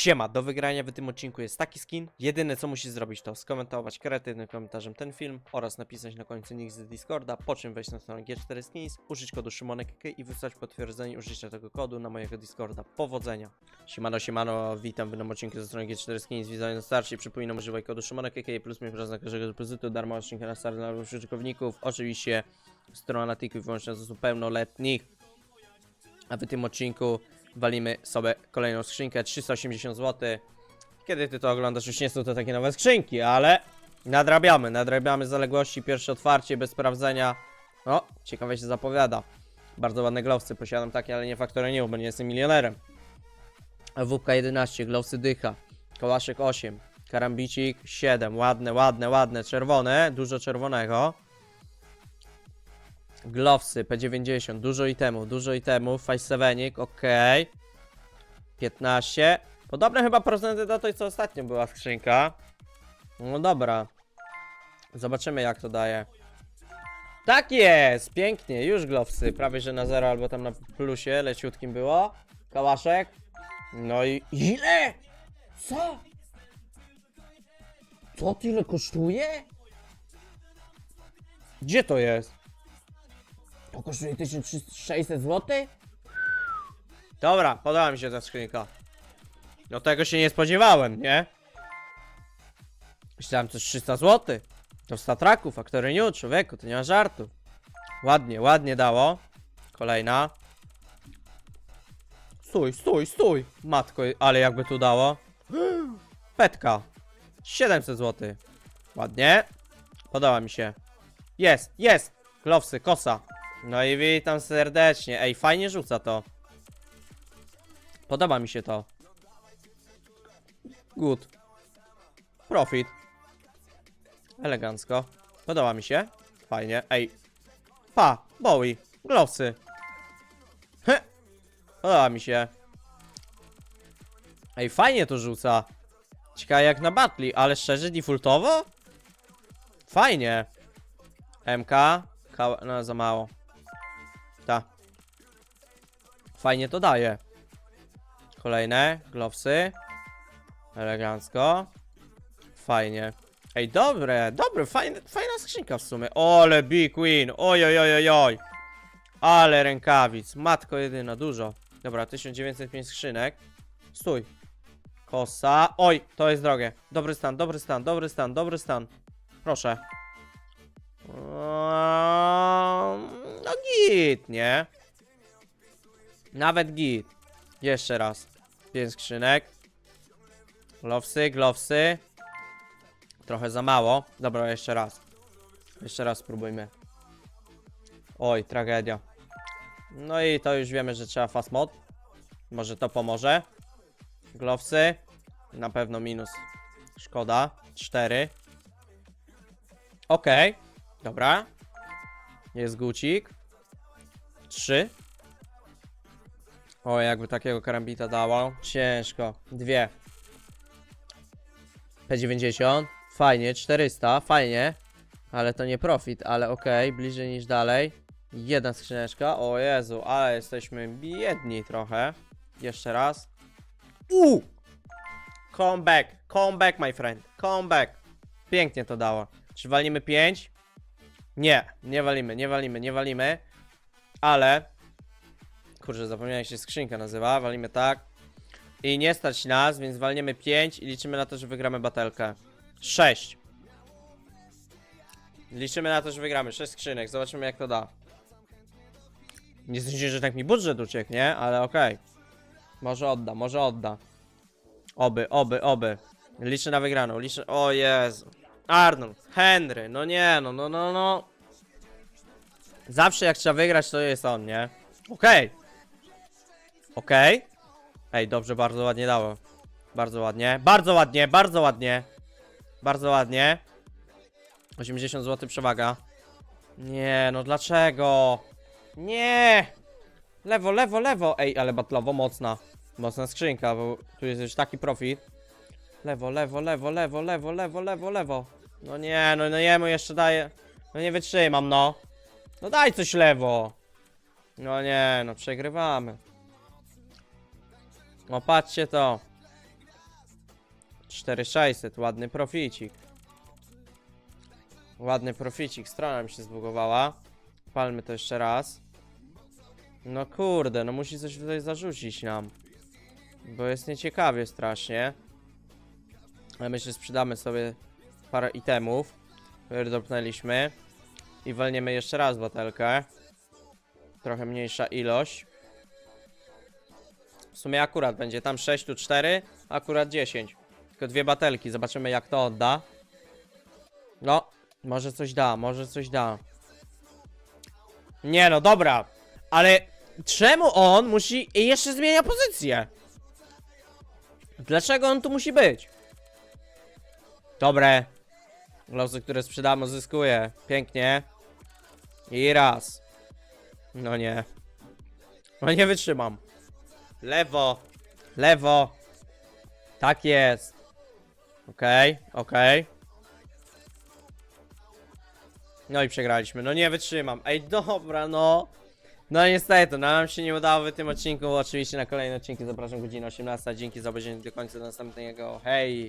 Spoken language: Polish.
Siema, do wygrania w tym odcinku jest taki skin. Jedyne co musisz zrobić to skomentować kreatywnym komentarzem ten film oraz napisać na końcu nick z Discorda, po czym wejść na stronę G4 Skins, użyć kodu SzymonekK i wysłać potwierdzenie użycia tego kodu na mojego Discorda. Powodzenia! Siemano, siemano, witam w nowym odcinku ze strony G4 Skins, widzę na starcie, przypominam używaj kodu SzymonekK plus mi na każdego depozytu, darmo odcinka na start dla użytkowników. Oczywiście strona tylko i wyłącznie z osób pełnoletnich. A w tym odcinku walimy sobie kolejną skrzynkę 380 zł. Kiedy ty to oglądasz, już nie są to takie nowe skrzynki, ale nadrabiamy, nadrabiamy zaległości. Pierwsze otwarcie bez sprawdzenia. O, ciekawe się zapowiada. Bardzo ładne glowsy, posiadam takie, ale nie faktory nie, bo nie jestem milionerem. WK 11, glowsy dycha, kołaszek 8, karambicik 7, ładne, ładne, ładne, czerwone, dużo czerwonego. Glowsy P90, dużo itemów, dużo itemów, 5 ok. 15. Podobne chyba procenty do tej, co ostatnio była skrzynka. No dobra. Zobaczymy jak to daje. Tak jest! Pięknie, już glowsy. Prawie że na zero albo tam na plusie, leciutkim było. Kałaszek. No i ile? Co? Co tyle kosztuje? Gdzie to jest? To kosztuje 1600 zł? Dobra, podoba mi się ta skrzynka. No tego się nie spodziewałem, nie? Myślałem coś 300 zł. To statraków, aktory new, człowieku, to nie ma żartu. Ładnie, ładnie dało. Kolejna. Stój, stój, stój. Matko, ale jakby tu dało. Petka. 700 zł. Ładnie. Podoba mi się. Jest, jest. Glowsy, kosa. No i witam serdecznie. Ej, fajnie rzuca to. Podoba mi się to. Good. Profit. Elegancko. Podoba mi się. Fajnie. Ej. Pa. Bowie. Glowsy. Heh. Podoba mi się. Ej, fajnie to rzuca. Ciekawe jak na battle, ale szczerze defaultowo? Fajnie. MK. K no za mało. Ta. Fajnie to daje. Kolejne, glowsy. Elegancko. Fajnie. Ej, dobre, dobre, fajne, fajna skrzynka w sumie. Ole, Big Win, oj, oj, oj, oj, oj. Ale rękawic, matko jedyna, dużo. Dobra, 1905 skrzynek. Stój. Kosa. Oj, to jest drogie. Dobry stan, dobry stan, dobry stan, dobry stan. Proszę. Eee, No git, nie? Nawet git. Jeszcze raz. Pięć skrzynek. Glowsy, glowsy. Trochę za mało. Dobra, jeszcze raz. Jeszcze raz spróbujmy. Oj, tragedia. No i to już wiemy, że trzeba fast mod. Może to pomoże. Glowsy. Na pewno minus. Szkoda. Cztery. Okej. Dobra. Jest gucik. Trzy. O, jakby takiego karambita dało. Ciężko. Dwie. P90. Fajnie. 400. Fajnie. Ale to nie profit, ale okej. Bliżej niż dalej. Jedna skrzyneczka. O Jezu, ale jesteśmy biedni trochę. Jeszcze raz. U! Come back. Come back, my friend. Come back. Pięknie to dało. Czy walimy 5? Nie, nie walimy, nie walimy, nie walimy. Ale Kurczę, zapomniałem jak się skrzynka nazywa, walimy tak. I nie stać nas, więc walniemy 5 i liczymy na to, że wygramy batelkę. 6. Liczymy na to, że wygramy 6 skrzynek, zobaczymy jak to da. Nie sądzę, że tak mi budżet uciekł, nie? Ale okej. Może odda, może odda. Oby, oby, oby. Liczę na wygraną, liczę... O Jezu. Arnold, Henry, no nie, no, no, no, no. Zawsze jak trzeba wygrać, to jest on, nie? Okej. Okej. Ej, dobrze, bardzo ładnie dało. Bardzo ładnie. Bardzo ładnie, bardzo ładnie. Bardzo ładnie. 80 zł przewaga. Nie, no dlaczego? Nie! Lewo, lewo, lewo. Ej, ale batlowo mocna. Mocna skrzynka, bo tu jest już taki profit. Lewo, lewo, lewo, lewo, lewo, lewo, lewo, lewo. No nie, no, no jemu jeszcze daję. No nie wytrzymam, no. No daj coś lewo. No nie, no przegrywamy. No patrzcie to. 4600, ładny proficik. Ładny proficik, strona mi się zbugowała. Palmy to jeszcze raz. No kurde, no musi coś tutaj zarzucić nam. Bo jest nieciekawie strasznie. Ale myślę, że sprzedamy sobie parę itemów, które dropnęliśmy. I walniemy jeszcze raz batelkę. Trochę mniejsza ilość. W sumie akurat będzie tam 6, tu 4, akurat 10. Tylko dwie batelki, zobaczymy jak to odda. No, może coś da, może coś da. Nie no, dobra. Ale czemu on musi i jeszcze zmienia pozycję? Dlaczego on tu musi być? Dobre. Losy, które sprzedamy, zyskuje. Pięknie. I raz. No nie. No nie wytrzymam. Lewo. Lewo. Tak jest. Okej, okej. No i przegraliśmy. No nie wytrzymam. Ej, dobra, no. No niestety, no nam się nie udało w tym odcinku. Oczywiście na kolejne odcinki zapraszam godzina 18. Dzięki za obejrzenie do końca do następnego. Hej!